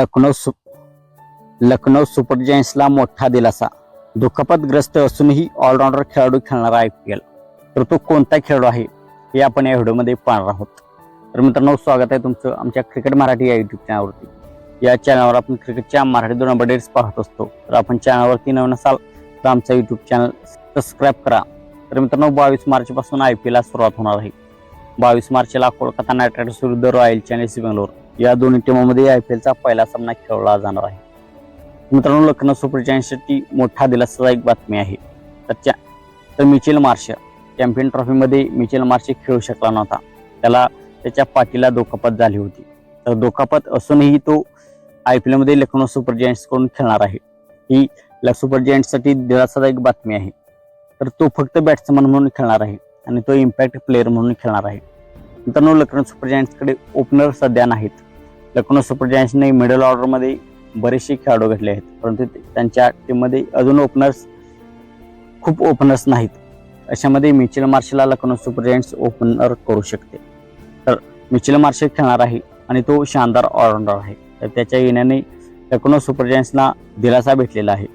लखनौ सु लखनौ सुपर जायंट्सला मोठा दिलासा. दुखापतग्रस्त असूनही ऑलराऊंडर खेळाडू खेळणारा आय पी एल. तर तो कोणता खेळाडू आहे? हे आपण या व्हिडिओमध्ये पाहणार आहोत. तर मित्रांनो स्वागत आहे तुमचं आमच्या क्रिकेट मराठी या युट्यूब चॅनलवरती या चॅनलवर आपण क्रिकेटच्या मराठी दोन अपडेट्स पाहत असतो. तर आपण चॅनलवरती नवीन असाल तर आमचा युट्यूब चॅनल सबस्क्राईब करा. तर मित्रांनो बावीस मार्चपासून आय पी एलला सुरुवात होणार आहे. बावीस मार्चला कोलकाता नाईट रायडर्स विरुद्ध रॉयल चॅलेंजर्स बेंगलोर. या दोन्ही टीमांमध्ये आय पी एलचा पहिला सामना खेळला जाणार आहे. मित्रांनो लखनौ सुपर जायंट्ससाठी मोठा दिलासादायक बातमी आहे. तर तर मिचेल मार्श चॅम्पियन ट्रॉफीमध्ये मिचेल मार्श खेळू शकला नव्हता. त्याला त्याच्या पाठीला दुखापत झाली होती. तर दुखापत असूनही तो आय पी एलमध्ये लखनौ सुपर जायंट्सकडून खेळणार आहे. ही ल- सुपर जायंट्ससाठी दिलासादायक बातमी आहे. तर तो फक्त बॅट्समन म्हणून खेळणार आहे आणि तो इम्पॅक्ट प्लेअर म्हणून खेळणार आहे. मित्रांनो लखनौ सुपर जायंट्सकडे ओपनर सध्या नाहीत. लखनौ सुपर जायंट्सने मिडल ऑर्डरमध्ये बरेचसे खेळाडू घेतले आहेत परंतु त्यांच्या टीममध्ये अजून ओपनर्स खूप ओपनर्स नाहीत. अशामध्ये मिचेल मार्शला लखनौ सुपर जायंट्स ओपनर करू शकते. तर मिचेल मार्शल खेळणार आहे आणि तो शानदार ऑलराऊंडर आहे. तर त्याच्या येण्याने लखनौ सुपर जायंट्सना दिलासा भेटलेला आहे.